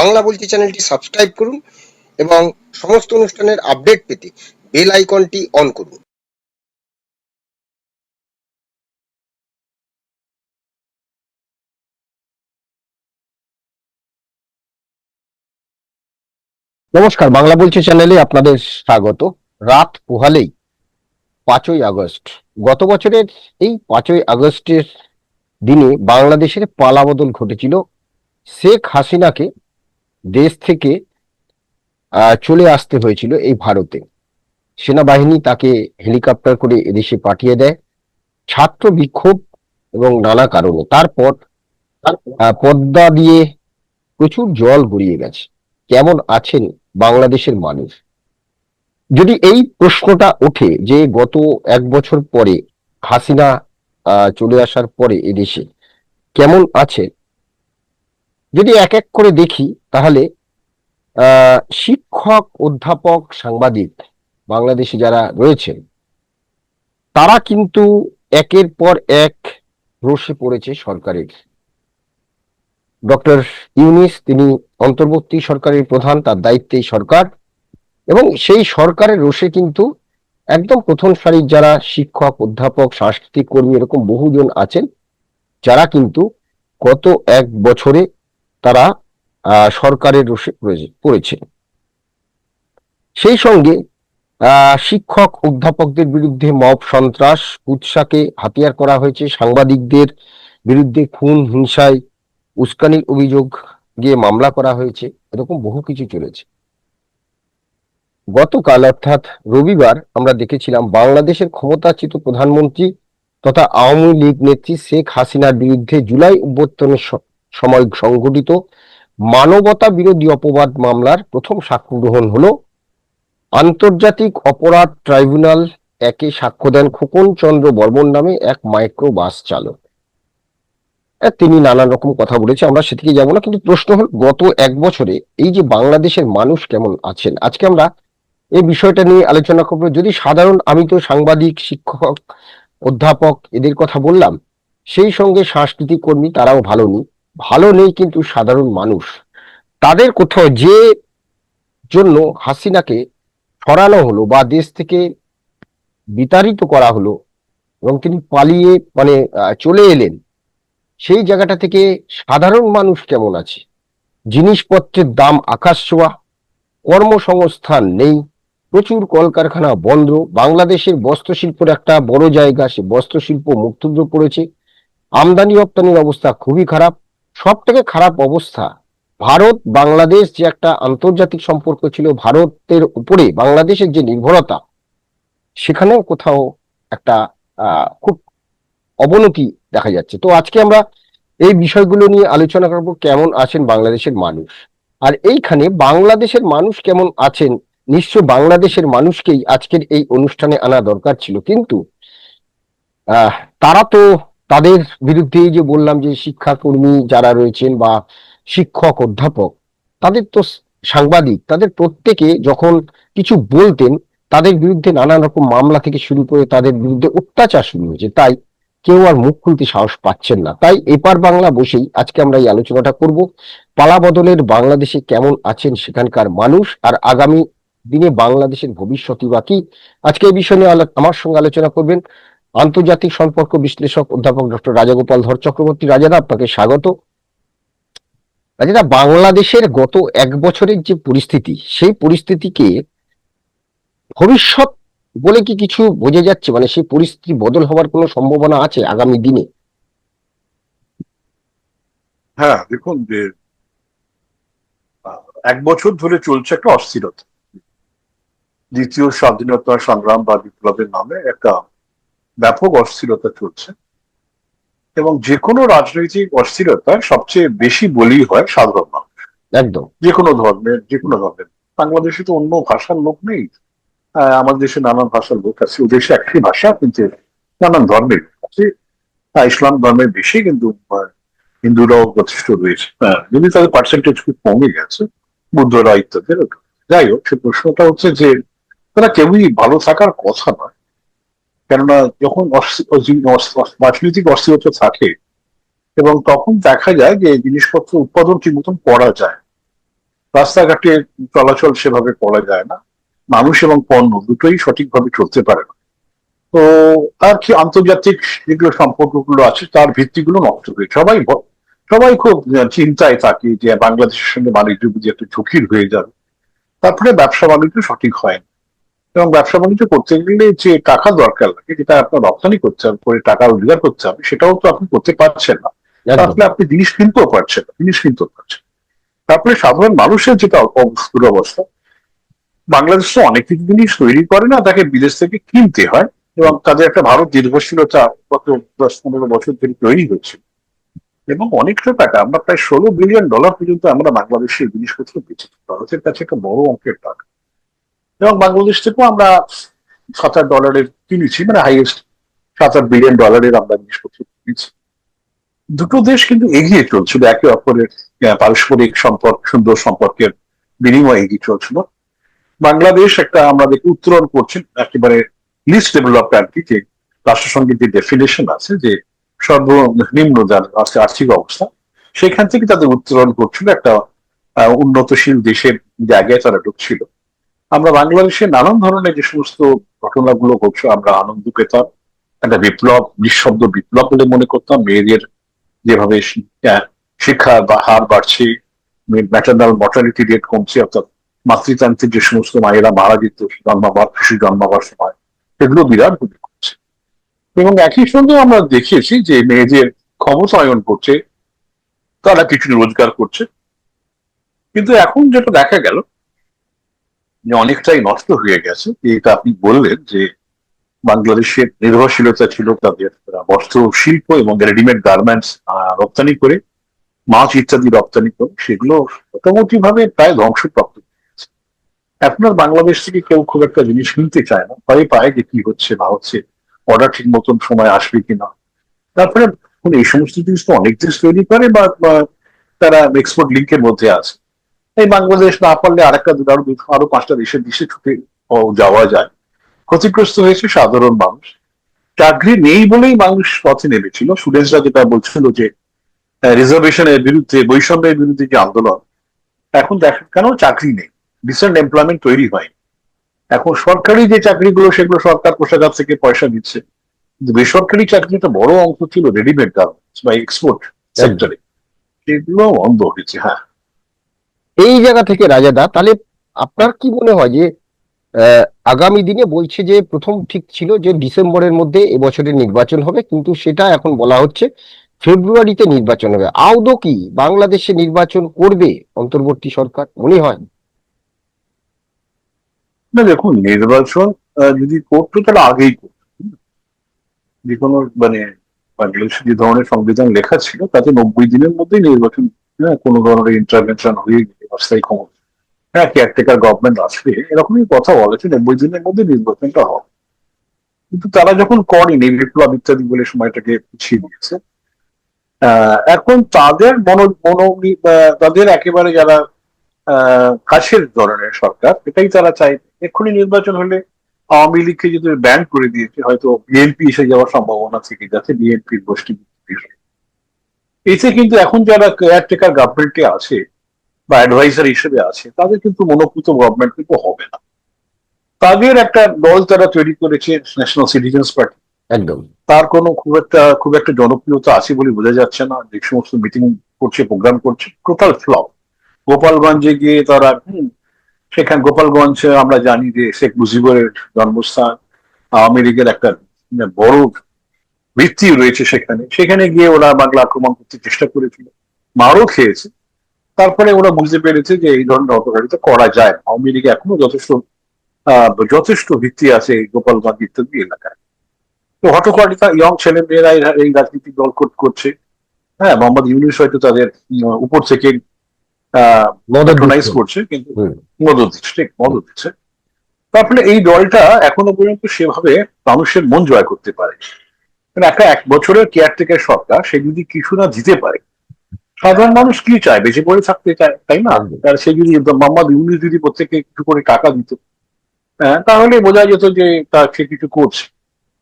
বাংলা বলছি চ্যানেলটি সাবস্ক্রাইব করুন এবং সমস্ত অনুষ্ঠানের আপডেট পেতে বেল আইকনটি অন করুন। নমস্কার, বাংলা বলছি চ্যানেলে আপনাদের স্বাগত। রাত পোহালেই পাঁচই আগস্ট। গত বছরের এই পাঁচই আগস্টের দিনে বাংলাদেশের পালাবদল ঘটেছিল শেখ হাসিনাকে দেশ থেকে চলে আসতে হয়েছিল এই ভারতে। সেনাবাহিনী তাকে হেলিকপ্টার করে এদেশে পাঠিয়ে দেয়। ছাত্র বিক্ষোভ এবং নানা কারণে। তারপর পদ্মা দিয়ে প্রচুর জল গড়িয়ে গেছে। কেমন আছেন বাংলাদেশের মানুষ? যদি এই প্রশ্নটা ওঠে যে গত এক বছর পরে হাসিনা চলে আসার পরে এদেশে কেমন আছে যদি এক এক করে দেখি তাহলে শিক্ষক, অধ্যাপক, সাংবাদিক বাংলাদেশে যারা রয়েছেন, তারা কিন্তু একের পর এক রসে পড়েছে সরকারের। ডক্টর ইউনিস, তিনি অন্তর্বর্তী সরকারের প্রধান, তার দায়িত্বেই সরকার। এবং সেই সরকারের রোষে কিন্তু একদম প্রথম সারির যারা শিক্ষক, অধ্যাপক, সাংস্কৃতিক কর্মী এরকম বহুজন আছেন, যারা কিন্তু গত এক বছরে তারা সরকারের রোষে পড়ে- পড়েছে। সেই সঙ্গে শিক্ষক অধ্যাপকদের বিরুদ্ধে মব সন্ত্রাস, উৎসাকে হাতিয়ার করা হয়েছে। সাংবাদিকদের বিরুদ্ধে খুন, হিংসায় উস্কানির অভিযোগ গিয়ে মামলা করা হয়েছে। এরকম বহু কিছু চলেছে। গতকাল, অর্থাৎ রবিবার, আমরা দেখেছিলাম বাংলাদেশের ক্ষমতাচ্যুত প্রধানমন্ত্রী তথা আওয়ামী লীগ নেত্রী শেখ হাসিনার বিরুদ্ধে জুলাই অভ্যর্থনের সময় সংঘটিত মানবতা বিরোধী অপবাদ মামলার প্রথম সাক্ষ্য গ্রহণ হলো আন্তর্জাতিক অপরাধ ট্রাইব্যুনাল একে সাক্ষ্য দেন খোকন চন্দ্র বর্মন নামে এক মাইক্রো বাস চালক। তিনি নানান রকম কথা বলেছে, আমরা সেদিকে যাব না, কিন্তু প্রশ্ন হল গত এক বছরে এই যে বাংলাদেশের মানুষ কেমন আছেন? আজকে আমরা এই বিষয়টা নিয়ে আলোচনা করব। যদি সাধারণ আমি তো সাংবাদিক, শিক্ষক, অধ্যাপক এদের কথা বললাম, সেই সঙ্গে সাংস্কৃতিক কর্মী তারাও ভালো নেই ভালো নেই কিন্তু সাধারণ মানুষ। তাদের কোথাও যে জন্য হাসিনাকে সরানো হলো বা দেশ থেকে বিতাড়িত করা হলো এবং তিনি পালিয়ে মানে চলে এলেন, সেই জায়গাটা থেকে সাধারণ মানুষ কেমন আছে? জিনিসপত্রের দাম আকাশ ছোঁয়া, কর্মসংস্থান নেই, প্রচুর কলকারখানা বন্ধ, বাংলাদেশের বস্ত্রশিল্পের একটা বড় জায়গা, সে বস্ত্রশিল্প মুক্তদ্র পড়েছে আমদানি রপ্তানির অবস্থা খুবই খারাপ সব থেকে খারাপ অবস্থা, ভারত, বাংলাদেশ যে একটা আন্তর্জাতিক সম্পর্ক ছিল, ভারতের উপরে বাংলাদেশের যে নির্ভরতা, সেখানেও কোথাও একটা খুব অবনতি দেখা যাচ্ছে। তো আজকে আমরা এই বিষয়গুলো নিয়ে আলোচনা করব, কেমন আছেন বাংলাদেশের মানুষ? আর এইখানে বাংলাদেশের মানুষ কেমন আছেন, নিশ্চয় বাংলাদেশের মানুষকেই আজকের এই অনুষ্ঠানে আনা দরকার ছিল। কিন্তু তারা তো তাদের বিরুদ্ধে যে বললাম যে শিক্ষাকর্মী যারা রয়েছেন বা শিক্ষক, অধ্যাপক, তাদের তো সাংবাদিক, তাদের প্রত্যেকে যখন কিছু বলতেন, তাদের বিরুদ্ধে নানান রকম মামলা থেকে শুরু করে তাদের বিরুদ্ধে অত্যাচার শুরু হয়েছে। তাই কেউ আর মুখ খুলতে সাহস পাচ্ছেন না। তাই এপার বাংলা বসেই আজকে আমরা এই আলোচনাটা করব। পালা বদলের বাংলাদেশে কেমন আছেন সেখানকার মানুষ আর আগামী দিনে বাংলাদেশের ভবিষ্যৎই বা কি আজকে এই বিষয় নিয়ে আমার সঙ্গে আলোচনা করবেন আন্তর্জাতিক সম্পর্ক বিশ্লেষক অধ্যাপক ডক্টর রাজাগোপাল ধর চক্রবর্তী, রাজাদা, আপনাকে স্বাগত। রাজাদা, বাংলাদেশের গত এক বছরের যে পরিস্থিতি, সেই পরিস্থিতিকে ভবিষ্যৎ বলে কি কিছু বোঝা যাচ্ছে? মানে সেই পরিস্থিতি বদল হওয়ার কোনো সম্ভাবনা আছে আগামী দিনে? হ্যাঁ দেখুন যে এক বছর ধরে চলছে একটা অস্থিরতা। দ্বিতীয় স্বাধীনতা সংগ্রাম বা বিপ্লবের নামে একটা ব্যাপক অস্থিরতা চলছে। এবং যে কোনো রাজনৈতিক অস্থিরতায় সবচেয়ে বেশি বলি হয় সাধারণ মানুষ। একদম। যে কোনো ধর্মের যে কোনো ধর্মের। বাংলাদেশে তো অন্য ভাষার লোক নেই। আমাদের দেশে নানান ভাষার লোক আছে। দেশে একটি ভাষা কিন্তু নানান ধর্মের আছে। ইসলাম ধর্মের বেশি কিন্তু হিন্দুরাও যথেষ্ট রয়েছে। হ্যাঁ, যদি তাদের পার্সেন্টেজ খুব কমে গেছে বুদ্ধরা ইত্যাদি যাই হোক সে প্রশ্নটা হচ্ছে যে তারা কেউই ভালো থাকার কথা নয়। কেননা যখন রাজনৈতিক অস্থিরতা থাকে, এবং তখন দেখা যায় যে জিনিসপত্র উৎপাদন ঠিক মতন করা যায়। রাস্তাঘাটে চলাচল সেভাবে করা যায় না। মানুষ এবং পণ্য দুটোই সঠিকভাবে চলতে পারে না। তো আর কি আন্তর্জাতিক যেগুলো সম্পর্কগুলো আছে, তার ভিত্তিগুলো নষ্ট হয়ে সবাই সবাই খুব চিন্তায় থাকে যে বাংলাদেশের সঙ্গে বাণিজ্য বুঝি একটা ঝুঁকির হয়ে যাবে। তারপরে ব্যবসা বাণিজ্য সঠিক হয় না। এবং ব্যবসা বাণিজ্য করতে গেলে যে টাকা দরকার লাগে যেটা আপনার রপ্তানি করতে হবে করে টাকা রোজগার করতে হবে সেটাও তো আপনি করতে পারছেন না। তাহলে আপনি জিনিস কিনতেও পারছেন না, জিনিস কিনতেও পারছেন তারপরে সাধারণ মানুষের যেটা দুরবস্থা বাংলাদেশ তো অনেক কিছু জিনিস তৈরি করে না তাকে বিদেশ থেকে কিনতে হয় এবং তাদের একটা ভারত দীর্ঘশীলতা গত দশ পনেরো বছর ধরে তৈরি হচ্ছে। এবং অনেকটা টাকা আমরা প্রায় ষোলো বিলিয়ন ডলার পর্যন্ত আমরা বাংলাদেশের জিনিসপত্র বেচেছি ভারতের কাছে একটা বড় অঙ্কের টাকা। এবং বাংলাদেশ থেকেও আমরা সাত আট ডলারের কিনেছি মানে হাইয়েস্ট সাত আট বিলিয়ন ডলারের আমরা জিনিসপত্র কিনেছি দুটো দেশ কিন্তু এগিয়ে চলছিল, একে অপরের পারস্পরিক সম্পর্ক, সুন্দর সম্পর্কের বিনিময়ে এগিয়ে চলছিল। বাংলাদেশ একটা, আমরা দেখি, উত্তরণ করছেন একেবারে লিস্ট ডেভেলপ কান্ট্রি যে রাষ্ট্রসংঘের যে ডেফিনেশন আছে, যে সর্বনিম্ন যার আছে আর্থিক অবস্থা, সেখান থেকে তাদের উত্তরণ করছিল একটা উন্নতশীল দেশের জায়গায় তারা ঢুকছিল। আমরা বাংলাদেশে নানান ধরনের যে সমস্ত ঘটনাগুলো ঘটছে আমরা আনন্দ পেতাম একটা বিপ্লব নিঃশব্দ বিপ্লব বলে মনে করতাম। মেয়েদের যেভাবে শি- আহ, শিক্ষার বা হার বাড়ছে ম্যাটার্নাল মর্টালিটি রেট কমছে অর্থাৎ মাতৃতান্ত্রিক যে সমস্ত মায়েরা মারা যেত জন্মাবার শিশু জন্মাবার সময় সেগুলো বিরাট ভূমি করছে। এবং একই সঙ্গে আমরা দেখেছি যে মেয়েদের ক্ষমতায়ন করছে তারা কিছু রোজগার করছে। কিন্তু এখন যেটা দেখা গেল যে অনেকটাই নষ্ট হয়ে গেছে। এটা আপনি বললেন যে বাংলাদেশের নির্ভরশীলতা ছিল তাদের বস্ত্র শিল্প এবং রেডিমেড গার্মেন্টস রপ্তানি করে, মাছ ইত্যাদি রপ্তানি করে, সেগুলো মোটামুটি ভাবে প্রায় ধ্বংসপ্রাপ্ত আর বাংলাদেশ থেকে কেউ খুব একটা জিনিস কিনতে চায় না, ভয় পায় যে কি হচ্ছে না হচ্ছে অর্ডার ঠিক মতন সময় আসবে কিনা। তারপরে এই সমস্ত জিনিস তো অনেক দেশ তৈরি করে বা তারা এক্সপোর্ট লিঙ্কের মধ্যে আছে। এই বাংলাদেশ না পারলে আরেকটা দুটো আরও আরও পাঁচটা দেশের দেশে ছুটে যাওয়া যায়। ক্ষতিগ্রস্ত হয়েছে সাধারণ মানুষ। চাকরি নেই বলেই মানুষ পথে নেমেছিল। স্টুডেন্টসরা যেটা বলছিল যে রিজার্ভেশনের বিরুদ্ধে, বৈষম্যের বিরুদ্ধে যে আন্দোলন, এখন দেখা কেন চাকরি নেই? ডিসেন্ট এমপ্লয়মেন্ট তৈরি হয়নি। এখন সরকারি যে চাকরিগুলো, সেগুলো সরকার কোষাগার থেকে পয়সা দিচ্ছে। কিন্তু বেসরকারি চাকরি একটা বড় অংশ ছিল রেডিমেড গার্মেন্টস বা এক্সপোর্ট সেক্টরে সেগুলো বন্ধ হয়েছে হ্যাঁ। এই জায়গা থেকে রাজাদা তাহলে আপনার কি মনে হয় যে আগামী দিনে বলছে যে প্রথম ঠিক ছিল যে ডিসেম্বরের মধ্যে এবছরের নির্বাচন হবে, কিন্তু সেটা এখন বলা হচ্ছে ফেব্রুয়ারিতে নির্বাচন হবে। আদৌ কি বাংলাদেশে নির্বাচন করবে অন্তর্বর্তী সরকার, মনে হয়? না, দেখুন, নির্বাচন যদি করতো, তাহলে আগেই করতো। যে কোনো মানে বাংলাদেশে যে ধরনের সংবিধান লেখা ছিল, তাতে নব্বই দিনের মধ্যেই নির্বাচন হ্যাঁ কোনো ধরনের ইন্টারভেনশন হয়ে গেলে। অস্থায়ী ক্ষমতা হ্যাঁ কেয়ারটেকার গভর্নমেন্ট আসবে এরকমই কথা বলেছে নব্বই দিনের মধ্যে নির্বাচনটা হবে। কিন্তু তারা যখন করেনি বিপ্লব ইত্যাদি বলে সময়টাকে পিছিয়ে দিয়েছে এখন তাদের মনো মনো আহ, তাদের একেবারে যারা কাছের ধরনের সরকার এটাই তারা চাই এক্ষুনি নির্বাচন হলে আওয়ামী লীগকে যদি ব্যান করে দিয়েছে হয়তো বিএনপি এসে যাওয়ার সম্ভাবনা থেকে যাচ্ছে বিএনপির গোষ্ঠী। এতে কিন্তু এখন যারা কেয়ারটেকার গভর্নমেন্টে আছে বা অ্যাডভাইজার হিসেবে আছে তাদের কিন্তু মনোভূত গভর্নমেন্ট কিন্তু হবে না। তাদের একটা দল তারা তৈরি করেছে ন্যাশনাল সিটিজেন্স পার্টি একদম। তার কোনো খুব একটা খুব একটা জনপ্রিয়তা আছে বলে বোঝা যাচ্ছে না। যে সমস্ত মিটিং করছে প্রোগ্রাম করছে টোটাল ফ্লপ গোপালগঞ্জে গিয়ে তারা হুম, সেখানে গোপালগঞ্জ আমরা জানি যে শেখ মুজিবের জন্মস্থান আওয়ামী লীগের একটা মানে বড় ভিত্তি রয়েছে সেখানে। সেখানে গিয়ে ওরা বাংলা আক্রমণ করতে চেষ্টা করেছিল। মারও খেয়েছে। তারপরে ওরা বুঝতে পেরেছে যে এই ধরনের অপকারিতা করা যায়। আওয়ামী লীগে এখনও যথেষ্ট যথেষ্ট ভিত্তি আছে গোপালগঞ্জ ইত্যাদি এলাকায়। তো হটকারিতা ইয়ং ছেলে মেয়েরা এই- রাজনীতি দল কোট করছে। হ্যাঁ মোহাম্মদ ইউনুস হয়তো তাদের উপর থেকে প্যাট্রোনাইজ করছে কিন্তু। মদত দিচ্ছে মদত দিচ্ছে। তারপরে এই দলটা এখনও পর্যন্ত সেভাবে মানুষের মন জয় করতে পারে মানে একটা এক বছরের কেয়ারটেকার সরকার সে যদি কিছু না দিতে পারে সাধারণ মানুষ কি চায়? বেঁচে পড়ে থাকতে চায়? তাই না। আর সে যদি মোহাম্মদ ইউনুস যদি প্রত্যেককে একটু করে টাকা দিত হ্যাঁ, তাহলে বোঝা যেত যে তার সে কিছু করছে।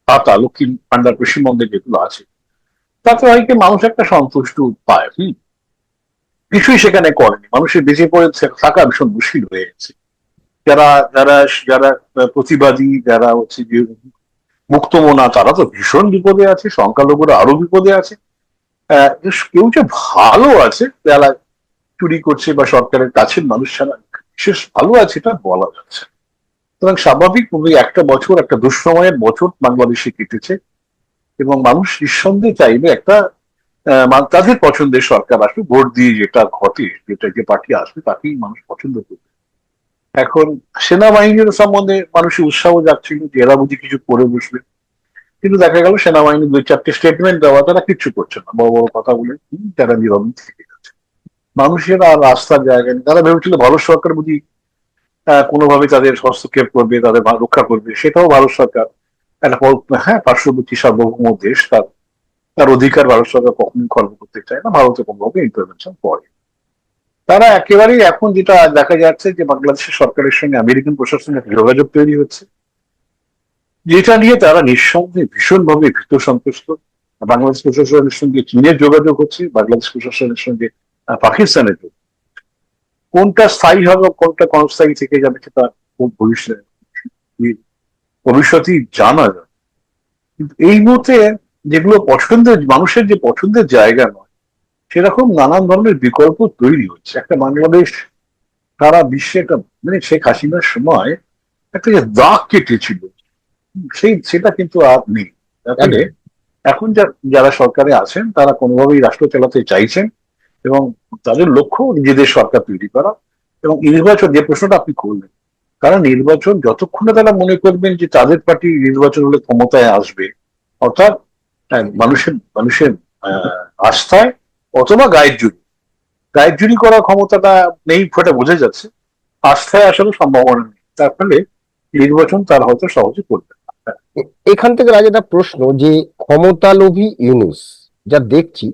পাতা লক্ষ্মী ভান্ডার পশ্চিমবঙ্গে যেগুলো আছে। তাতে হয়তো মানুষ একটা সন্তুষ্ট পায় হুম? কিছুই সেখানে করেনি। মানুষের বেঁচে পড়ে থাকা ভীষণ মুশকিল হয়ে গেছে। যারা যারা যারা প্রতিবাদী যারা হচ্ছে যে মুক্তমনা তারা তো ভীষণ বিপদে আছে সংখ্যালঘুরা আরও বিপদে আছে। কেউ যে ভালো আছে যারা চুরি করছে বা সরকারের কাছের মানুষ ছাড়া বিশেষ ভালো আছে, এটা বলা যাচ্ছে। সুতরাং স্বাভাবিকভাবে একটা বছর একটা দুঃসময়ের বছর বাংলাদেশে কেটেছে এবং মানুষ নিঃসন্দেহে চাইবে একটা তাদের পছন্দের সরকার আসবে ভোট দিয়ে যেটা ঘটে, যেটা যে পার্টি আসবে, তাকেই মানুষ পছন্দ করবে এখন সেনাবাহিনীর সম্বন্ধে মানুষের উৎসাহ যাচ্ছিল যে এরা বুঝি কিছু করে বসবে কিন্তু দেখা গেল সেনাবাহিনী দুই চারটি স্টেটমেন্ট দেওয়া তারা কিচ্ছু করছে না। বড় বড় কথা বলে তারা নীরব থেকে যাচ্ছে মানুষের আর রাস্তার জায়গা নেই। তারা ভেবেছিল ভারত সরকার বুঝি কোনোভাবে তাদের হস্তক্ষেপ করবে, তাদের রক্ষা করবে। সেটাও ভারত সরকার একটা হ্যাঁ পার্শ্ববর্তী সার্বভৌম দেশ, তার তার অধিকার ভারত সরকার কখনোই খর্ব করতে চায় না। ভারতে কোনোভাবে ইন্টারভেনশন করে তারা একেবারেই এখন যেটা দেখা যাচ্ছে যে বাংলাদেশের সরকারের সঙ্গে আমেরিকান প্রশাসনের যোগাযোগ তৈরি হচ্ছে। যেটা নিয়ে তারা নিঃসন্দেহে ভীষণভাবে ভীত সন্তুষ্ট। বাংলাদেশ প্রশাসনের সঙ্গে চীনের যোগাযোগ হচ্ছে, বাংলাদেশ প্রশাসনের সঙ্গে পাকিস্তানের যোগাযোগ। কোনটা স্থায়ী হবে কোনটা কনস্থায়ী থেকে যাবে সেটা ভবিষ্যৎ ভবিষ্যতেই জানা যাবে। কিন্তু এই মুহূর্তে যেগুলো পছন্দের, মানুষের যে পছন্দের জায়গা নয়, সেরকম নানান ধরনের বিকল্প তৈরি হচ্ছে। একটা বাংলাদেশ, সারা বিশ্বে একটা মানে শেখ হাসিনার সময় একটা যে দাগ কেটেছিল সেই সেটা কিন্তু আর নেই। তাহলে এখন যা- যারা সরকারে আছেন তারা কোনোভাবেই রাষ্ট্র চালাতে চাইছেন এবং তাদের লক্ষ্য নিজেদের সরকার তৈরি করা এবং নির্বাচন যে প্রশ্নটা আপনি করলেন তারা নির্বাচন যতক্ষণে তারা মনে করবেন যে তাদের পার্টি নির্বাচন হলে ক্ষমতায় আসবে অর্থাৎ আহ, মানুষের মানুষের আহ, আস্থায় অথবা গায়ের জুড়ি। গায়ের জুড়ি করার ক্ষমতাটা নেই সেটা বোঝা যাচ্ছে। আস্থায় আসারও সম্ভাবনা নেই। তার ফলে নির্বাচন তারা হয়তো সহজে করবে এখান থেকে রাজাটা প্রশ্ন যে ক্ষমতালোভী ইউনুস যা দেখছি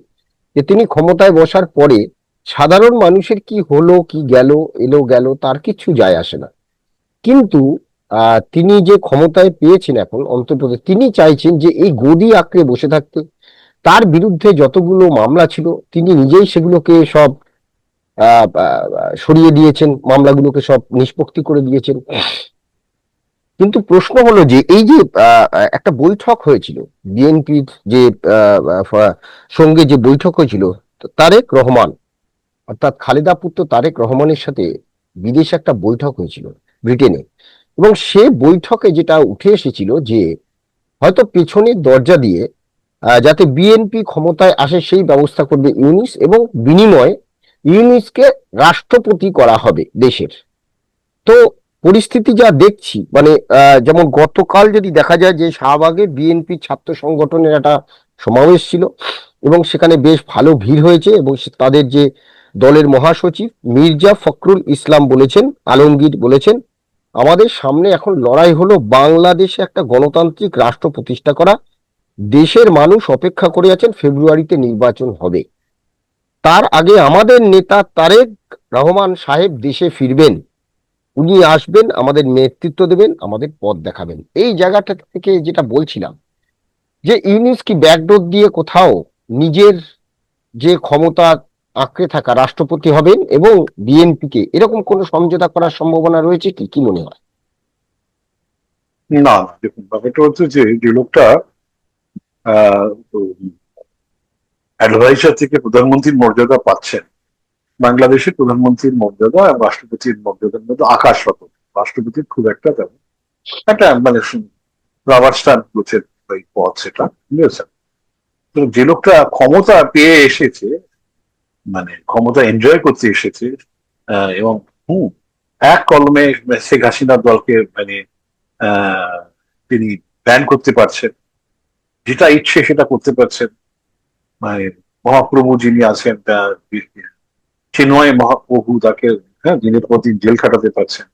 যে তিনি ক্ষমতায় বসার পরে সাধারণ মানুষের কি হলো, কি গেল, এলো, গেল, তার কিছু যায় আসে না। কিন্তু তিনি যে ক্ষমতায় পেয়েছেন এখন অন্তর্প্রদেশ তিনি চাইছেন যে এই গদি আঁকড়ে বসে থাকতে। তার বিরুদ্ধে যতগুলো মামলা ছিল, তিনি নিজেই সেগুলোকে সব সরিয়ে দিয়েছেন, মামলাগুলোকে সব নিষ্পত্তি করে দিয়েছেন। কিন্তু প্রশ্ন হলো যে, এই যে একটা বৈঠক হয়েছিল, বিএনপির যে সঙ্গে যে বৈঠক হয়েছিল তারেক রহমান, অর্থাৎ খালেদা পুত্র তারেক রহমানের সাথে বিদেশে একটা বৈঠক হয়েছিল ব্রিটেনে। এবং সে বৈঠকে যেটা উঠে এসেছিল যে, হয়তো পেছনের দরজা দিয়ে যাতে বিএনপি ক্ষমতায় আসে সেই ব্যবস্থা করবে ইউনিস এবং বিনিময়ে ইউনিসকে রাষ্ট্রপতি করা হবে দেশের। তো পরিস্থিতি যা দেখছি মানে যেমন গতকাল যদি দেখা যায় যে শাহবাগে বিএনপি ছাত্র সংগঠনের একটা সমাবেশ ছিল এবং সেখানে বেশ ভালো ভিড় হয়েছে এবং তাদের যে দলের মহাসচিব মির্জা ফখরুল ইসলাম বলেছেন, আলমগীর বলেছেন, আমাদের সামনে এখন লড়াই হলো বাংলাদেশে একটা গণতান্ত্রিক রাষ্ট্র প্রতিষ্ঠা করা। দেশের মানুষ অপেক্ষা করে আছেন ফেব্রুয়ারিতে নির্বাচন হবে। তার আগে আমাদের নেতা তারেক রহমান সাহেব দেশে ফিরবেন। উনি আসবেন, আমাদের নেতৃত্ব দেবেন, আমাদের পথ দেখাবেন। এই জায়গাটা থেকে যেটা বলছিলাম, যে ইউনিস কি ব্যাকডোর দিয়ে কোথাও নিজের যে ক্ষমতা আঁকড়ে থাকা রাষ্ট্রপতি হবেন এবং বিএনপিকে, এরকম কোনো সমঝোতা করার সম্ভাবনা রয়েছে কি? কি মনে হয়? না, দেখুন, ব্যাপারটা হচ্ছে যে যে লোকটা অ্যাডভাইসার থেকে প্রধানমন্ত্রীর মর্যাদা পাচ্ছেন। বাংলাদেশের প্রধানমন্ত্রীর মর্যাদা এবং রাষ্ট্রপতির মর্যাদার মধ্যে আকাশ পাতাল রাষ্ট্রপতির খুব একটা তেমন। একটা মানে রাবার গোছের পথ সেটা, বুঝেছেন? যে লোকটা ক্ষমতা পেয়ে এসেছে মানে ক্ষমতা এনজয় করতে এসেছে এবং হুম এক কলমে শেখ হাসিনার দলকে মানে তিনি ব্যান করতে পারছেন। যেটা ইচ্ছে সেটা করতে পারছেন। মানে মহাপ্রভু যিনি আছেন চিন্ময় মহাপ্রভু তাকে হ্যাঁ দিনের পর দিন জেল খাটাতে পারছেন।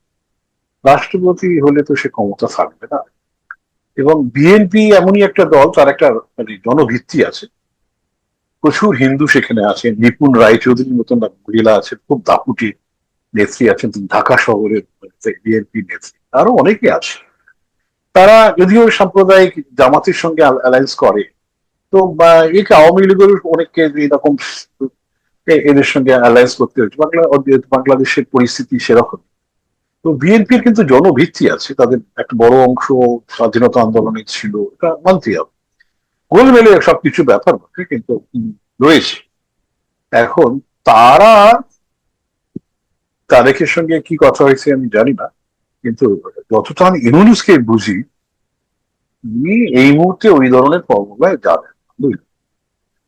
রাষ্ট্রপতি হলে তো সে ক্ষমতা থাকবে না। এবং বিএনপি এমনই একটা দল, তার একটা মানে জনভিত্তি আছে। প্রচুর হিন্দু সেখানে আছে। নিপুণ রায়চৌধুরীর মতন মহিলা আছেন খুব দাপুটি নেত্রী আছেন তিনি, ঢাকা শহরের বিএনপি নেত্রী। আরও অনেকে আছে। তারা যদিও সাম্প্রদায়িক জামাতের সঙ্গে অ্যালায়েন্স করে। তো একে আওয়ামী লীগের অনেককে এরকম এদের সঙ্গে অ্যালায়েন্স করতে হয়েছে। বাংলা বাংলাদেশের পরিস্থিতি সেরকম। তো বিএনপির কিন্তু জনভিত্তি আছে। তাদের একটা বড় অংশ স্বাধীনতা আন্দোলনে ছিল, এটা মানতে হবে। গোলমেলে সবকিছু ব্যাপার বটে কিন্তু রয়েছে। এখন তারা, তারেকের সঙ্গে কি কথা হয়েছে আমি জানি না, কিন্তু যতটা আমি ইউনুসকে বুঝি, উনি এই মুহূর্তে ওই ধরনের ফর্মুলায় যাবেন। বুঝলেন?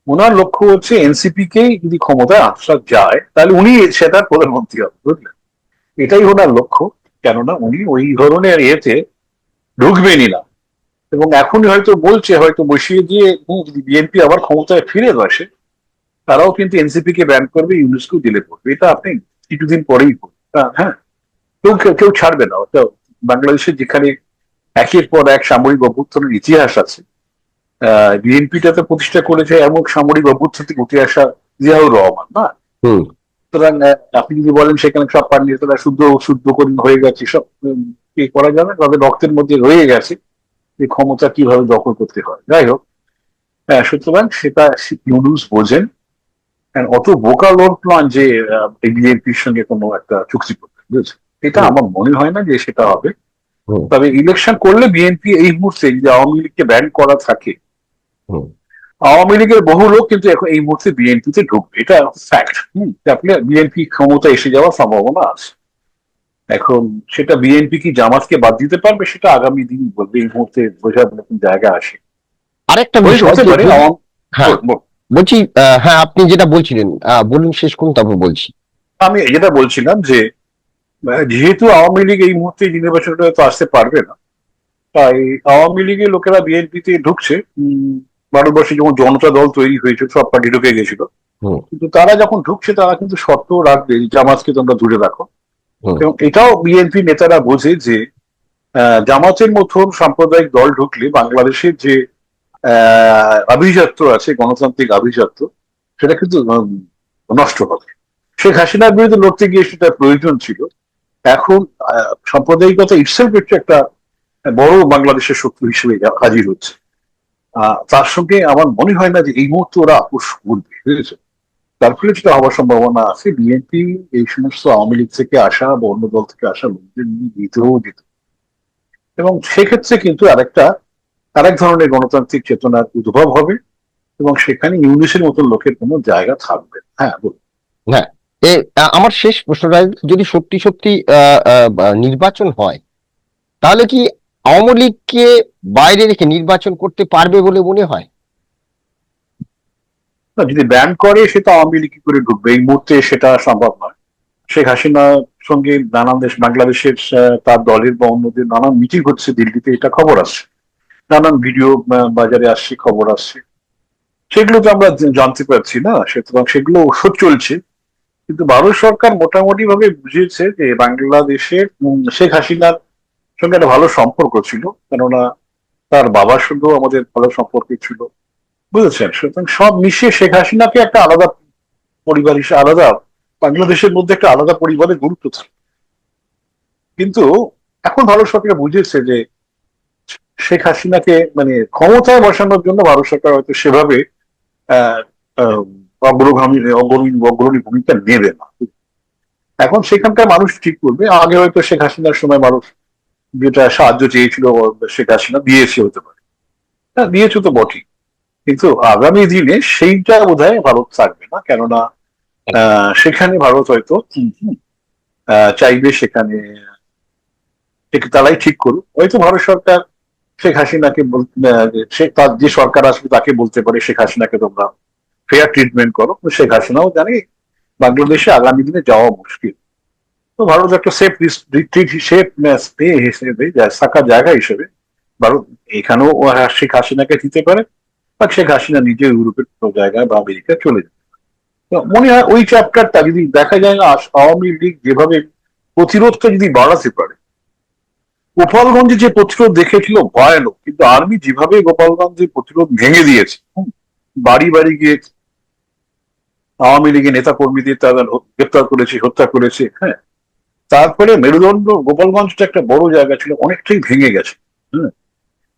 ওনার লক্ষ্য হচ্ছে এনসিপি কেই যদি ক্ষমতায় আসা যায়, তাহলে উনি সেটার প্রধানমন্ত্রী হবে, বুঝলেন? এটাই ওনার লক্ষ্য, কেননা উনি ওই ধরনের ইয়েতে ঢুকবেনই না। এবং এখনই হয়তো বলছে, হয়তো বসিয়ে দিয়ে যদি বিএনপি আবার ক্ষমতায় ফিরে বসে তারাও কিন্তু এনসিপি কে ব্যান করবে ইউনেস্কো দিলে পড়বে। এটা আপনি কিছুদিন পরেই হ্যাঁ কেউ, কেউ- ছাড়বে না। বাংলাদেশের যেখানে একের পর এক সামরিক অভ্যুত্থানের ইতিহাস আছে বিএনপিটাতে প্রতিষ্ঠা করেছে এমন সামরিক অভ্যুত্থান থেকে উঠে আসা জিয়াউর রহমান না? সুতরাং আপনি যদি বলেন সেখানে সব পান তারা শুদ্ধ শুদ্ধ করে হয়ে গেছে সব কি করা যাবে তাদের রক্তের মধ্যে রয়ে গেছে এই ক্ষমতা কীভাবে দখল করতে হয়। যাই হোক হ্যাঁ সুতরাং সেটা ইউনুস বোঝেন। অত বোকা লোক নয় যে বিএনপির সঙ্গে কোনো একটা চুক্তি করবে বুঝেছেন এটা আমার মনে হয় না যে সেটা হবে। তবে ইলেকশন করলে বিএনপি এই মুহূর্তে যদি আওয়ামী লীগকে ব্যান করা থাকে। আওয়ামী লীগের বহু লোক কিন্তু এখন এই মুহূর্তে বিএনপিতে ঢুকবে। এটা ফ্যাক্ট হম। আপনি বিএনপি ক্ষমতা এসে যাওয়ার সম্ভাবনা আছে। এখন সেটা বিএনপি কি জামাতকে বাদ দিতে পারবে সেটা আগামী দিন বলবে। এই মুহূর্তে বোঝার মতন জায়গা আসে। আরেকটা হ্যাঁ। বল- বল। বলছি হ্যাঁ আপনি যেটা বলছিলেন বলুন শেষ করুন তারপর বলছি। আমি যেটা বলছিলাম যে যেহেতু আওয়ামী লীগ এই মুহূর্তে নির্বাচনটা তো আসতে পারবে না তাই আওয়ামী লীগের লোকেরা বিএনপিতে ঢুকছে। ভারতবর্ষে যেমন জনতা দল তৈরি হয়েছিল সব পার্টি ঢুকে গেছিল। কিন্তু তারা যখন ঢুকছে তারা কিন্তু শর্ত রাখবে জামাতকে তোমরা দূরে রাখো। এবং এটাও বিএনপি নেতারা বোঝে যে আহ, জামাতের মতন সাম্প্রদায়িক দল ঢুকলে বাংলাদেশের যে আহ, আভিজাত্য আছে গণতান্ত্রিক আভিজাত্য সেটা কিন্তু নষ্ট হবে। শেখ হাসিনার বিরুদ্ধে লড়তে গিয়ে সেটা প্রয়োজন ছিল। এখন সাম্প্রদায়িকতা ইটসেলফ হচ্ছে একটা বড় বাংলাদেশের শত্রু হিসেবে হাজির হচ্ছে। তার সঙ্গে আমার মনে হয় না যে এই মুহূর্তে ওরা আপোষ করবে, বুঝেছে? তার ফলে যেটা হওয়ার সম্ভাবনা আছে। বিএনপি এই সমস্ত আওয়ামী লীগ থেকে আসা বা অন্য দল থেকে আসা লোকদের নিয়ে এবং সেক্ষেত্রে কিন্তু আরেকটা, আরেক ধরনের গণতান্ত্রিক চেতনার উদ্ভব হবে এবং সেখানে ইউনিসের মতো লোকের কোনো জায়গা থাকবে হ্যাঁ বলুন। আ- আমার শেষ প্রশ্নটা, যদি সত্যি সত্যি নির্বাচন হয়, তাহলে কি আওয়ামী লীগকে বাইরে রেখে নির্বাচন করতে পারবে বলে মনে হয়? না, যদি ব্যান করে সেটা আওয়ামী লীগ করে ঢুকবে। এই মুহূর্তে সেটা সম্ভব নয়। শেখ হাসিনার সঙ্গে নানান দেশ বাংলাদেশের তার দলের বা অন্যদের নানান মিটিং হচ্ছে দিল্লিতে এটা খবর আসছে নানান ভিডিও বাজারে আসছে খবর আসছে। সেগুলো তো আমরা জানতে পারছি না। সুতরাং সেগুলো ওষুধ চলছে। কিন্তু ভারত সরকার মোটামুটি ভাবে বুঝিয়েছে যে বাংলাদেশের শেখ হাসিনার সঙ্গে একটা ভালো সম্পর্ক ছিল, কেননা তার বাবার সঙ্গেও আমাদের ভালো সম্পর্ক ছিল। বুঝেছেন? সুতরাং সব মিশিয়ে শেখ হাসিনাকে একটা আলাদা পরিবার হিসেবে, আলাদা বাংলাদেশের মধ্যে একটা আলাদা পরিবারের গুরুত্ব থাকে কিন্তু এখন ভারত সরকার বুঝেছে যে শেখ হাসিনাকে মানে ক্ষমতায় বসানোর জন্য ভারত সরকার হয়তো সেভাবে অগ্রগামী, অগ্রণী অগ্রণী ভূমিকা নেবে না। এখন সেখানকার মানুষ ঠিক করবে আগে হয়তো শেখ হাসিনার সময় মানুষ যেটা সাহায্য চেয়েছিল শেখ হাসিনা, দিয়েছে হতে পারে। হ্যাঁ দিয়েছে তো বটেই। কিন্তু আগামী দিনে সেইটা বোধহয় ভারত থাকবে না। কেননা সেখানে ভারত হয়তো চাইবে সেখানে তারাই ঠিক করুক। হয়তো ভারত সরকার শেখ হাসিনাকে তার যে সরকার আসবে তাকে বলতে পারে, শেখ হাসিনাকে তোমরা ফেয়ার ট্রিটমেন্ট করো। শেখ হাসিনাও জানে, বাংলাদেশে আগামী দিনে যাওয়া মুশকিল। তো ভারত একটা সেফ সেফ স্টে হিসেবে যা- থাকার জায়গা হিসেবে ভারত এখানেও শেখ হাসিনাকে দিতে পারে, বা শেখ হাসিনা নিজে ইউরোপের কোনো জায়গায় বা আমেরিকা চলে যাবে। মনে হয় ওই চ্যাপ্টারটা যদি দেখা যায় না আওয়ামী লীগ যেভাবে প্রতিরোধটা যদি বাড়াতে পারে, গোপালগঞ্জে যে প্রতিরোধ দেখেছিল ভয়ানক, কিন্তু আর্মি যেভাবে গোপালগঞ্জে প্রতিরোধ ভেঙে দিয়েছে বাড়ি বাড়ি গিয়ে আওয়ামী লীগের নেতা কর্মীদের তারা গ্রেপ্তার করেছে, হত্যা করেছে হ্যাঁ তারপরে মেরুদণ্ড গোপালগঞ্জটা একটা বড় জায়গা ছিল, অনেকটাই ভেঙে গেছে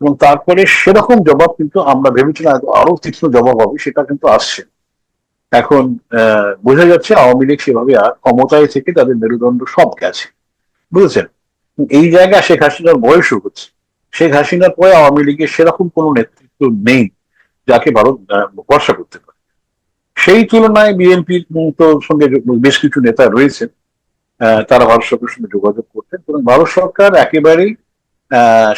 এবং তারপরে সেরকম জবাব কিন্তু আমরা ভেবেছিলাম আরও তীক্ষ্ণ জবাব হবে, সেটা কিন্তু আসছে। এখন বোঝা যাচ্ছে আওয়ামী লীগ সেভাবে আর ক্ষমতায় থেকে তাদের মেরুদণ্ড সব গেছে, বুঝেছেন? এই জায়গায় শেখ হাসিনার বয়সও হচ্ছে। শেখ হাসিনার পরে আওয়ামী লীগের সেরকম কোনো নেতৃত্ব নেই যাকে ভারত ভরসা করতে পারে। সেই তুলনায় বিএনপির তো সঙ্গে বেশ কিছু নেতা রয়েছেন। তারা ভারত সরকারের সঙ্গে যোগাযোগ করতেন। এবং ভারত সরকার একেবারেই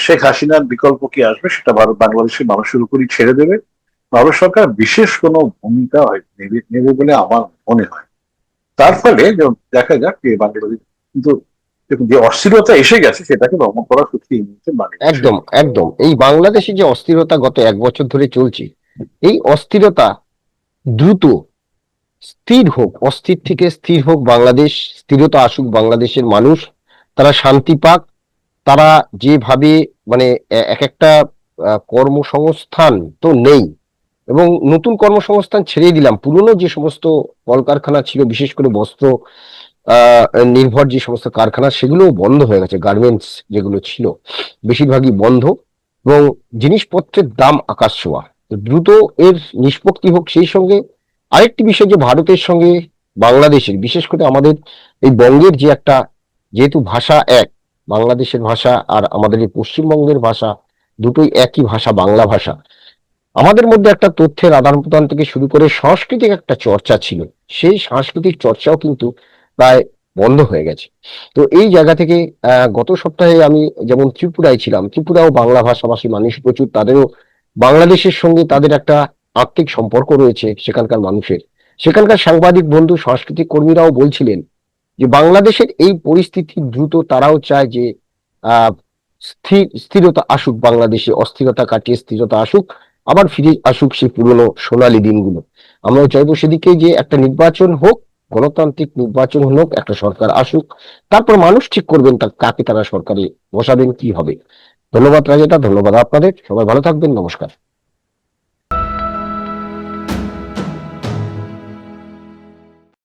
শেখ হাসিনার বিকল্প কি আসবে সেটা ভারত, বাংলাদেশের মানুষের উপরই ছেড়ে দেবে। ভারত সরকার বিশেষ কোনো ভূমিকা নেবে বলে আমার মনে হয়। তার ফলে দেখা যাক যে বাংলাদেশ, কিন্তু যে অস্থিরতা এসে গেছে, সেটাকে দমন করা সত্যি একদম একদম। এই বাংলাদেশে যে অস্থিরতা গত এক বছর ধরে চলছে, এই অস্থিরতা দ্রুত স্থির হোক, অস্থির থেকে স্থির হোক বাংলাদেশ, স্থিরতা আসুক বাংলাদেশের মানুষ, তারা শান্তি পাক, তারা যেভাবে মানে এক একটা কর্মসংস্থান তো নেই এবং নতুন কর্মসংস্থান ছেড়ে দিলাম। পুরনো যে সমস্ত কলকারখানা ছিল, বিশেষ করে বস্ত্র নির্ভর যে সমস্ত কারখানা, সেগুলোও বন্ধ হয়ে গেছে, গার্মেন্টস যেগুলো ছিল, বেশিরভাগই বন্ধ এবং জিনিসপত্রের দাম আকাশ ছোঁয়া। দ্রুত এর নিষ্পত্তি হোক সেই সঙ্গে আরেকটি বিষয় যে ভারতের সঙ্গে বাংলাদেশের, বিশেষ করে আমাদের এই বঙ্গের যে একটা, যেহেতু ভাষা এক, বাংলাদেশের ভাষা আর আমাদের এই পশ্চিমবঙ্গের ভাষা দুটোই একই ভাষা, বাংলা ভাষা। আমাদের মধ্যে একটা তথ্যের আদান প্রদান থেকে শুরু করে সাংস্কৃতিক একটা চর্চা ছিল। সেই সাংস্কৃতিক চর্চাও কিন্তু প্রায় বন্ধ হয়ে গেছে। তো এই জায়গা থেকে গত সপ্তাহে আমি যেমন ত্রিপুরায় ছিলাম, ত্রিপুরাও বাংলা ভাষাভাষী মানুষ প্রচুর, তাদেরও বাংলাদেশের সঙ্গে তাদের একটা আত্মিক সম্পর্ক রয়েছে সেখানকার মানুষের। সেখানকার সাংবাদিক, বন্ধু, সাংস্কৃতিক কর্মীরাও বলছিলেন যে বাংলাদেশের এই পরিস্থিতি দ্রুত তারাও চায় যে স্থির, স্থিরতা আসুক বাংলাদেশে, অস্থিরতা কাটিয়ে স্থিরতা আসুক, আবার ফিরে আসুক সেই পুরনো সোনালী দিনগুলো। আমরাও চাইব সেদিকে যে একটা নির্বাচন হোক, গণতান্ত্রিক নির্বাচন হোক, একটা সরকার আসুক, তারপর মানুষ ঠিক করবেন তা, কাকে তারা সরকারে বসাবেন, কি হবে। ধন্যবাদ রাজেটা ধন্যবাদ আপনাদের, সবাই ভালো থাকবেন, নমস্কার।